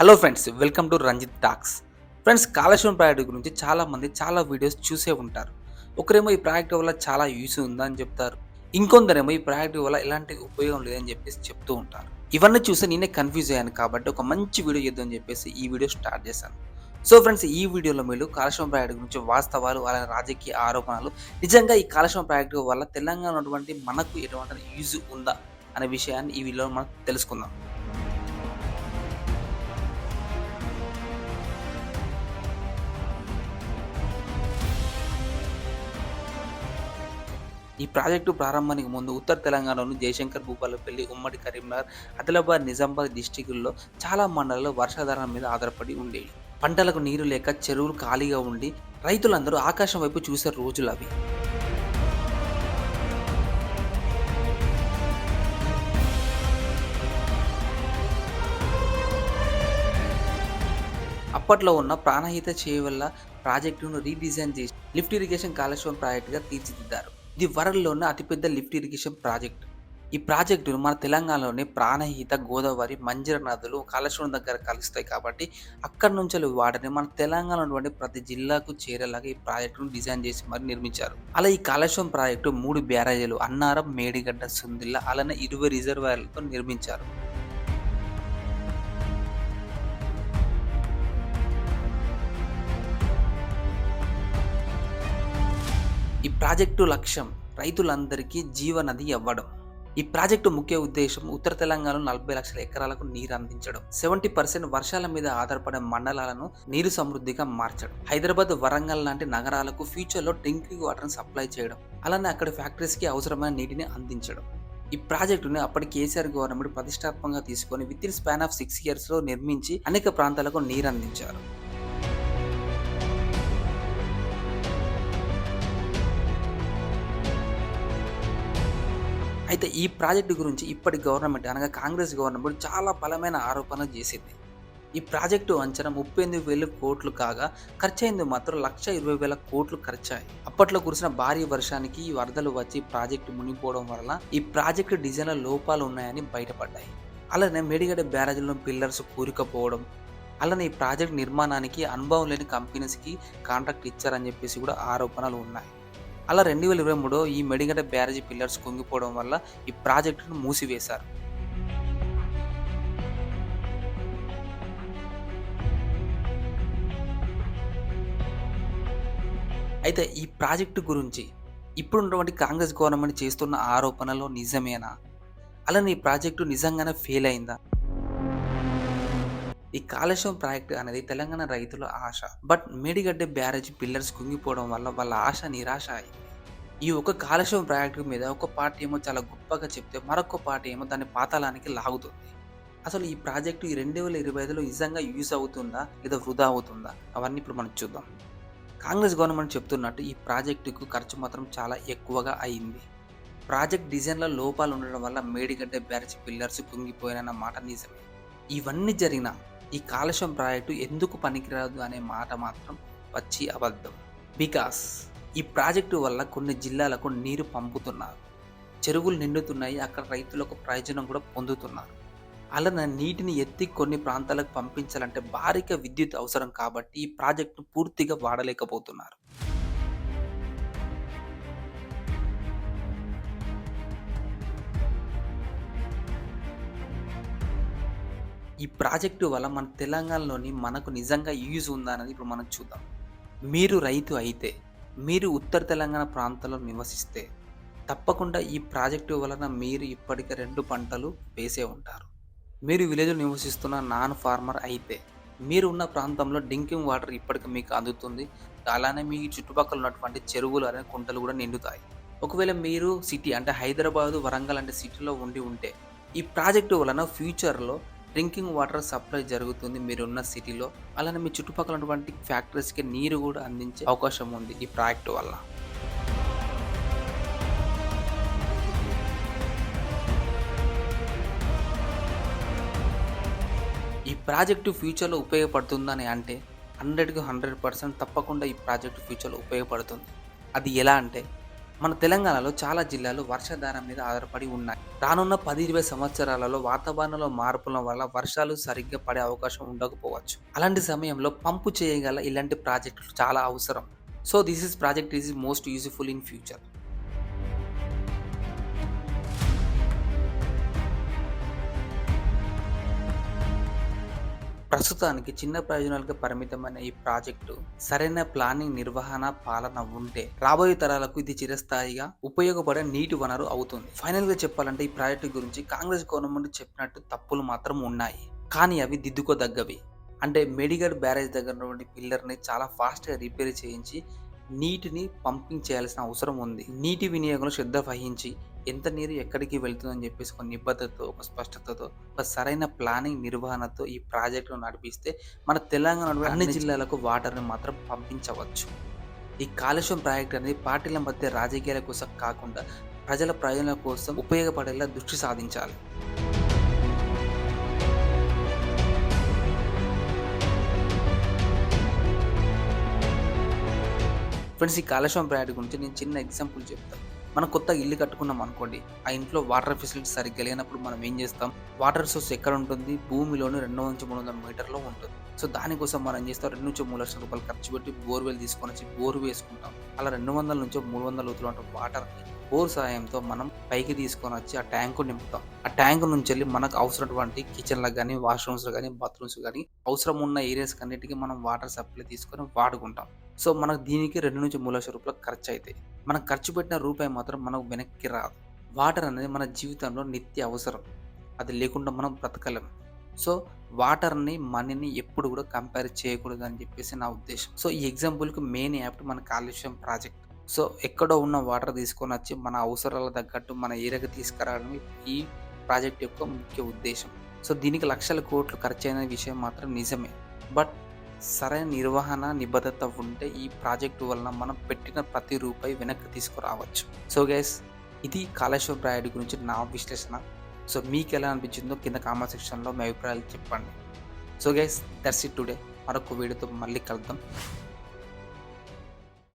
Hello friends welcome to Ranjith talks friends Kaleshwaram project గురించి చాలామంది చాలా వీడియోస్ చూసే ఉంటారు. ఒకరేమో ఈ ప్రాజెక్ట్ వల్ల చాలా యూస్ ఉందని చెప్తారు. ఇంకొందరేమో ఈ ప్రాజెక్ట్ వల్ల ఎలాంటి ఉపయోగం లేదని చెప్పేసి చెప్తూ ఉంటారు. ఇవన్నీ చూసి నేనే కన్ఫ్యూజ్ అయ్యాను కాబట్టి ఒక మంచి వీడియో చేద్దామని చెప్పేసి ఈ వీడియో స్టార్ట్ చేశాను. సో ఫ్రెండ్స్ ఈ వీడియోలో మీరు కాళేశ్వరం ప్రాజెక్ట్ గురించి వాస్తవాలు అలాగే రాజకీయ ఆరోపణలు నిజంగా ఈ కాళేశ్వరం ప్రాజెక్ట్ వల్ల తెలంగాణ ఉన్నటువంటి మనకు ఎటువంటి యూజ్ ఉందా అనే విషయాన్ని ఈ వీడియోలో మనం తెలుసుకుందాం. ఈ ప్రాజెక్టు ప్రారంభానికి ముందు ఉత్తర తెలంగాణలోని జయశంకర్ భూపాలపల్లి ఉమ్మడి కరీంనగర్ ఆదిలాబాద్ నిజామాబాద్ డిస్టిక్ల్లో చాలా మండలాల్లో వర్షాధారం మీద ఆధారపడి ఉండేవి. పంటలకు నీరు లేక చెరువులు ఖాళీగా ఉండి రైతులందరూ ఆకాశం వైపు చూసే రోజులు అవి. అప్పట్లో ఉన్న ప్రాణహిత చేయవల్ల ప్రాజెక్టును రీడిజైన్ చేసి లిఫ్ట్ ఇరిగేషన్ కాళేశ్వరం ప్రాజెక్టుగా తీర్చిదిద్దారు. ఇది వరల్డ్లో ఉన్న అతిపెద్ద లిఫ్ట్ ఇరిగేషన్ ప్రాజెక్ట్. ఈ ప్రాజెక్టును మన తెలంగాణలోని ప్రాణహిత గోదావరి మంజర నదులు కాళేశ్వరం దగ్గర కలుస్తాయి కాబట్టి అక్కడి నుంచి వాటిని మన తెలంగాణ ఉన్నటువంటి ప్రతి జిల్లాకు చేరేలాగా ఈ ప్రాజెక్టును డిజైన్ చేసి మరి నిర్మించారు. అలా ఈ కాళేశ్వరం ప్రాజెక్టు మూడు బ్యారేజీలు అన్నారం మేడిగడ్డ సుందిల్ల అలానే ఇరవై రిజర్వాయర్లతో నిర్మించారు. ఈ ప్రాజెక్టు లక్ష్యం రైతులందరికీ జీవనది ఇవ్వడం. ఈ ప్రాజెక్టు ముఖ్య ఉద్దేశం ఉత్తర తెలంగాణలో నలభై లక్షల ఎకరాలకు నీరు అందించడం. సెవెంటీ పర్సెంట్ వర్షాల మీద ఆధారపడే మండలాలను నీరు సమృద్ధిగా మార్చడం. హైదరాబాద్ వరంగల్ లాంటి నగరాలకు ఫ్యూచర్లో డ్రింకింగ్ వాటర్ని సప్లై చేయడం. అలానే అక్కడ ఫ్యాక్టరీస్కి అవసరమైన నీటిని అందించడం. ఈ ప్రాజెక్టుని అప్పటి కేసీఆర్ గవర్నమెంట్ ప్రతిష్టాత్మకంగా తీసుకొని within span of six ఇయర్స్లో నిర్మించి అనేక ప్రాంతాలకు నీరు అందించారు. అయితే ఈ ప్రాజెక్టు గురించి ఇప్పటి గవర్నమెంట్ అనగా కాంగ్రెస్ గవర్నమెంట్ చాలా బలమైన ఆరోపణలు చేసింది. ఈ ప్రాజెక్టు అంచనా ముప్పై ఎనిమిది వేల కోట్లు కాగా ఖర్చయింది మాత్రం లక్ష ఇరవై వేల కోట్లు ఖర్చాయి. అప్పట్లో కురిసిన భారీ వర్షానికి ఈ వరదలు వచ్చి ప్రాజెక్టు మునిగిపోవడం వలన ఈ ప్రాజెక్టు డిజైన్ల లోపాలు ఉన్నాయని బయటపడ్డాయి. అలానే మేడిగడ్డ బ్యారేజ్లో పిల్లర్స్ కూరుకపోవడం అలానే ఈ ప్రాజెక్ట్ నిర్మాణానికి అనుభవం లేని కంపెనీస్కి కాంట్రాక్ట్ ఇచ్చారని చెప్పేసి కూడా ఆరోపణలు ఉన్నాయి. అలా రెండు వేల ఇరవై మూడులో ఈ మెడిగడ్డ బ్యారేజీ పిల్లర్స్ కుంగిపోవడం వల్ల ఈ ప్రాజెక్టును మూసివేశారు. అయితే ఈ ప్రాజెక్టు గురించి ఇప్పుడున్నటువంటి కాంగ్రెస్ గవర్నమెంట్ చేస్తున్న ఆరోపణలో నిజమేనా? అలానే ఈ ప్రాజెక్టు నిజంగానే ఫెయిల్ అయిందా? ఈ కాళేశ్వరం ప్రాజెక్టు అనేది తెలంగాణ రైతుల ఆశ. బట్ మేడిగడ్డ బ్యారేజ్ పిల్లర్స్ కుంగిపోవడం వల్ల వాళ్ళ ఆశ నిరాశ అయింది. ఈ ఒక కాళేశ్వరం ప్రాజెక్టు మీద ఒక పార్టీ ఏమో చాలా గొప్పగా చెప్తే మరొక పార్టీ ఏమో దాన్ని పాతాళానికి లాగుతుంది. అసలు ఈ ప్రాజెక్టు ఈ రెండు వేల ఇరవై ఐదులో నిజంగా యూజ్ అవుతుందా? లేదా వృధా అవుతుందా? అవన్నీ ఇప్పుడు మనం చూద్దాం. కాంగ్రెస్ గవర్నమెంట్ చెప్తున్నట్టు ఈ ప్రాజెక్టుకు ఖర్చు మాత్రం చాలా ఎక్కువగా అయింది. ప్రాజెక్ట్ డిజైన్లో లోపాలు ఉండడం వల్ల మేడిగడ్డ బ్యారేజ్ పిల్లర్స్ కుంగిపోయిన మాట నిజమే. ఇవన్నీ జరిగిన ఈ కాలుష్యం ప్రాజెక్టు ఎందుకు పనికిరాదు అనే మాట మాత్రం వచ్చి అబద్ధం. బికాస్ ఈ ప్రాజెక్టు వల్ల కొన్ని జిల్లాలకు నీరు పంపుతున్నారు. చెరువులు నిండుతున్నాయి అక్కడ రైతులకు ప్రయోజనం కూడా పొందుతున్నారు. అలానే నీటిని ఎత్తి కొన్ని ప్రాంతాలకు పంపించాలంటే భారీగా విద్యుత్ అవసరం కాబట్టి ఈ ప్రాజెక్టును పూర్తిగా వాడలేకపోతున్నారు. ఈ ప్రాజెక్టు వల్ల మన తెలంగాణలోని మనకు నిజంగా యూజ్ ఉందా అనేది ఇప్పుడు మనం చూద్దాం. మీరు రైతు అయితే మీరు ఉత్తర తెలంగాణ ప్రాంతంలో నివసిస్తే తప్పకుండా ఈ ప్రాజెక్టు వలన మీరు ఇప్పటికే రెండు పంటలు వేసే ఉంటారు. మీరు విలేజ్లో నివసిస్తున్న నాన్ ఫార్మర్ అయితే మీరు ఉన్న ప్రాంతంలో డ్రింకింగ్ వాటర్ ఇప్పటికి మీకు అందుతుంది. అలానే మీ చుట్టుపక్కల ఉన్నటువంటి చెరువులు అనే కుంటలు కూడా నిండుతాయి. ఒకవేళ మీరు సిటీ అంటే హైదరాబాదు వరంగల్ అంటే సిటీలో ఉండి ఉంటే ఈ ప్రాజెక్టు వలన ఫ్యూచర్లో డ్రింకింగ్ వాటర్ సప్లై జరుగుతుంది మీరున్న సిటీలో. అలానే మీ చుట్టుపక్కల ఉన్నటువంటి ఫ్యాక్టరీస్కి నీరు కూడా అందించే అవకాశం ఉంది ఈ ప్రాజెక్టు వల్ల. ఈ ప్రాజెక్టు ఫ్యూచర్లో ఉపయోగపడుతుందని అంటే హండ్రెడ్కి హండ్రెడ్ పర్సెంట్ తప్పకుండా ఈ ప్రాజెక్టు ఫ్యూచర్లో ఉపయోగపడుతుంది. అది ఎలా అంటే మన తెలంగాణలో చాలా జిల్లాలు వర్షాధారం మీద ఆధారపడి ఉన్నాయి. రానున్న పది ఇరవై సంవత్సరాలలో వాతావరణంలో మార్పుల వల్ల వర్షాలు సరిగ్గా పడే అవకాశం ఉండకపోవచ్చు. అలాంటి సమయంలో పంపు చేయగల ఇలాంటి ప్రాజెక్టులు చాలా అవసరం. So this is project is most useful in future ప్రస్తుతానికి చిన్న ప్రయోజనాలకు పరిమితమైన ఈ ప్రాజెక్టు సరైన ప్లానింగ్ నిర్వహణ పాలన ఉంటే రాబోయే తరాలకు ఇది చిరస్థాయిగా ఉపయోగపడే నీటి వనరు అవుతుంది. ఫైనల్గా చెప్పాలంటే ఈ ప్రాజెక్టు గురించి కాంగ్రెస్ గవర్నమెంట్ చెప్పినట్టు తప్పులు మాత్రం ఉన్నాయి. కానీ అవి దిద్దుకోదగ్గవి. అంటే మేడిగడ్ బ్యారేజ్ దగ్గర ఉన్నటువంటి పిల్లర్ని చాలా ఫాస్ట్గా రిపేర్ చేయించి నీటిని పంపింగ్ చేయాల్సిన అవసరం ఉంది. నీటి వినియోగంలో శ్రద్ధ వహించి ఎంత నీరు ఎక్కడికి వెళ్తుందని చెప్పేసి ఒక నిబద్ధతతో ఒక స్పష్టతతో ఒక సరైన ప్లానింగ్ నిర్వహణతో ఈ ప్రాజెక్టును నడిపిస్తే మన తెలంగాణ అన్ని జిల్లాలకు వాటర్ని మాత్రం పంపించవచ్చు. ఈ కాలుష్యం ప్రాజెక్ట్ అనేది పార్టీల మధ్య రాజకీయాల కోసం కాకుండా ప్రజల ప్రయోజనాల కోసం ఉపయోగపడేలా దృష్టి సాధించాలి. ఫ్రెండ్స్ ఈ కాళేశ్వరం ప్రాజెక్ట్ గురించి నేను చిన్న ఎగ్జాంపుల్ చెప్తాను. మనం కొత్త ఇల్లు కట్టుకున్నాం అనుకోండి ఆ ఇంట్లో వాటర్ ఫెసిలిటీ సరిగ్గా లేనప్పుడు మనం ఏం చేస్తాం? వాటర్ సోర్స్ ఎక్కడ ఉంటుంది? భూమిలోని రెండు నుంచి మూడు వందల మీటర్లో ఉంటుంది. సో దానికోసం మనం ఏం చేస్తాం? రెండు నుంచి మూడు లక్షల రూపాయలు ఖర్చు పెట్టి బోర్వెల్ తీసుకొని వచ్చి బోర్ వేసుకుంటాం. అలా రెండు వందల నుంచి మూడు వందల లోతులు ఉంటే వాటర్ బోర్ సహాయంతో మనం పైకి తీసుకొని వచ్చి ఆ ట్యాంకు నింపుతాం. ఆ ట్యాంకు నుంచి వెళ్ళి మనకు అవసరమైనటువంటి కిచెన్లకు కానీ వాష్రూమ్స్ కానీ బాత్రూమ్స్ కానీ అవసరం ఉన్న ఏరియాస్ అన్నిటికీ మనం వాటర్ సప్లై తీసుకొని వాడుకుంటాం. సో మనకు దీనికి రెండు నుంచి మూడు లక్షల రూపాయలు ఖర్చు అవుతాయి మనం ఖర్చు పెట్టిన రూపాయి మాత్రం మనకు వెనక్కి రాదు. వాటర్ అనేది మన జీవితంలో నిత్య అవసరం. అది లేకుండా మనం బ్రతకలేం. సో వాటర్ని మనీని ఎప్పుడు కూడా కంపేర్ చేయకూడదు అని చెప్పేసి నా ఉద్దేశం. సో ఈ ఎగ్జాంపుల్కి మెయిన్ యాప్ మన కాలుష్యం ప్రాజెక్ట్ సో ఎక్కడో ఉన్న వాటర్ తీసుకొని వచ్చి మన అవసరాల తగ్గట్టు మన ఏరియాకి తీసుకురావడం ఈ ప్రాజెక్ట్ యొక్క ముఖ్య ఉద్దేశం. సో దీనికి లక్షల కోట్లు ఖర్చు అయిన విషయం మాత్రం నిజమే. బట్ సరైన నిర్వహణ నిబద్ధత ఉంటే ఈ ప్రాజెక్టు వలన మనం పెట్టిన ప్రతి రూపాయి వెనక్కి తీసుకురావచ్చు. సో గైస్ ఇది కాళేశ్వర ప్రాజెక్ట్ గురించి నా విశ్లేషణ. సో మీకు ఎలా అనిపించిందో కింద కామెంట్ సెక్షన్లో మీ అభిప్రాయాలు చెప్పండి. So guys that's it today మరొక వీడియోతో మళ్ళీ కలుద్దాం.